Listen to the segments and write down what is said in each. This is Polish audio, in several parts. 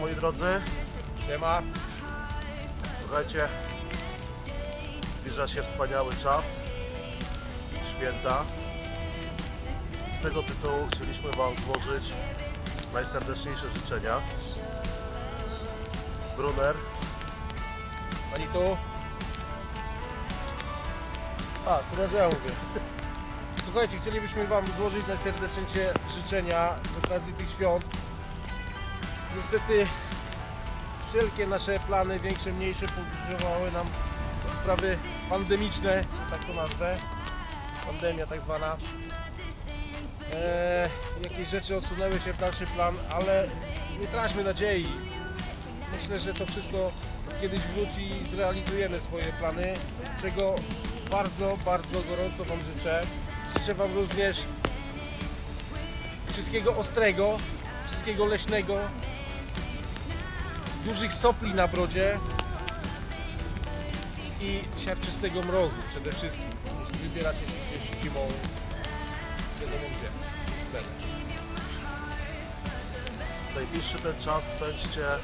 Moi drodzy, Siema. słuchajcie, zbliża się wspaniały czas, święta. Z tego tytułu chcieliśmy Wam złożyć najserdeczniejsze życzenia. Brunner, Pani tu? A, teraz ja mówię. Słuchajcie, chcielibyśmy Wam złożyć najserdeczniejsze życzenia z okazji tych świąt. Niestety wszelkie nasze plany, większe, mniejsze, podróżowały nam sprawy pandemiczne, że tak to nazwę. Pandemia tak zwana. Eee, jakieś rzeczy odsunęły się w dalszy plan, ale nie traćmy nadziei. Myślę, że to wszystko kiedyś wróci i zrealizujemy swoje plany, czego bardzo, bardzo gorąco Wam życzę. Życzę Wam również wszystkiego ostrego, wszystkiego leśnego, dużych sopli na brodzie i siarczystego mrozu przede wszystkim, jeśli wybieracie się gdzieś zimą, wiadomo gdzie. najbliższy ten czas spędźcie e,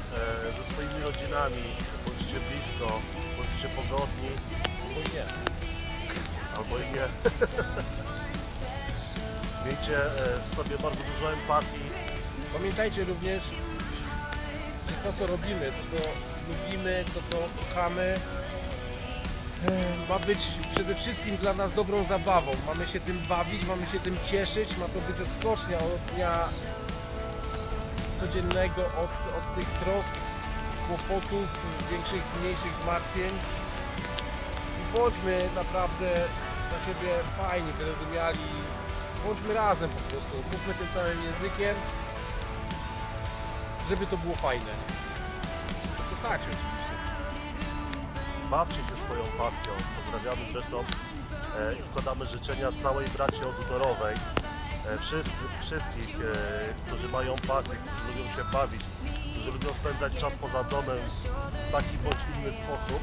ze swoimi rodzinami, bądźcie blisko, bądźcie pogodni, Albo i nie. albo i nie. Miejcie e, w sobie bardzo dużo empatii, Pamiętajcie również, że to co robimy, to co lubimy, to co kochamy, e, ma być przede wszystkim dla nas dobrą zabawą. Mamy się tym bawić, mamy się tym cieszyć, ma to być odskocznia od dnia codziennego, od, od tych trosk, kłopotów, większych, mniejszych zmartwień. I bądźmy naprawdę dla siebie fajni, wyrozumiali. Bądźmy razem po prostu, mówmy tym samym językiem, żeby to było fajne. To tak oczywiście. Bawcie się swoją pasją. Pozdrawiamy zresztą e, i składamy życzenia całej braci odutorowej. E, wszyscy, wszystkich, e, którzy mają pasję, którzy lubią się bawić, którzy lubią spędzać czas poza domem w taki bądź inny sposób,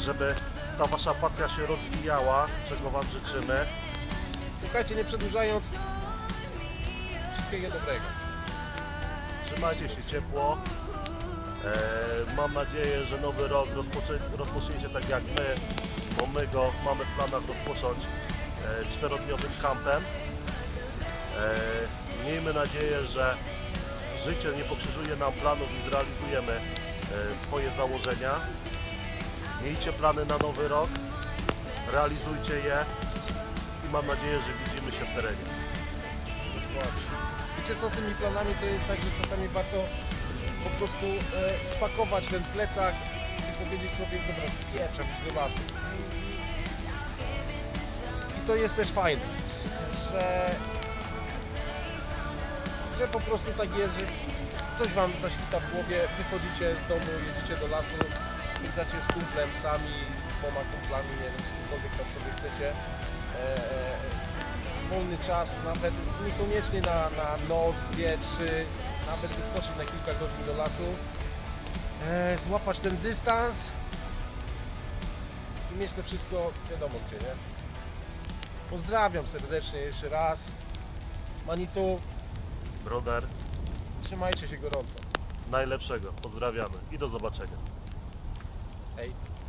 żeby ta wasza pasja się rozwijała, czego wam życzymy. Słuchajcie, nie przedłużając, wszystkiego dobrego. Trzymajcie się ciepło. E, mam nadzieję, że nowy rok rozpoczę, rozpoczniecie tak jak my, bo my go mamy w planach rozpocząć e, czterodniowym kampem. E, miejmy nadzieję, że życie nie pokrzyżuje nam planów i zrealizujemy e, swoje założenia. Miejcie plany na nowy rok, realizujcie je mam nadzieję, że widzimy się w terenie. Wiecie co z tymi planami to jest tak, że czasami warto po prostu e, spakować ten plecak i powiedzieć sobie, dobra, spieprzam się do lasu. I, I to jest też fajne, że, że po prostu tak jest, że coś wam zaświta w głowie, wychodzicie z domu, jedziecie do lasu, spędzacie z kumplem sami, z dwoma kumplami, nie wiem, z kimkolwiek tam sobie chcecie. E, wolny czas, nawet niekoniecznie na, na noc, dwie, trzy, nawet wyskoczyć na kilka godzin do lasu, e, złapać ten dystans i mieć to wszystko wiadomo gdzie, nie? Pozdrawiam serdecznie jeszcze raz. Manitu, Broder, trzymajcie się gorąco. najlepszego. Pozdrawiamy i do zobaczenia. eight.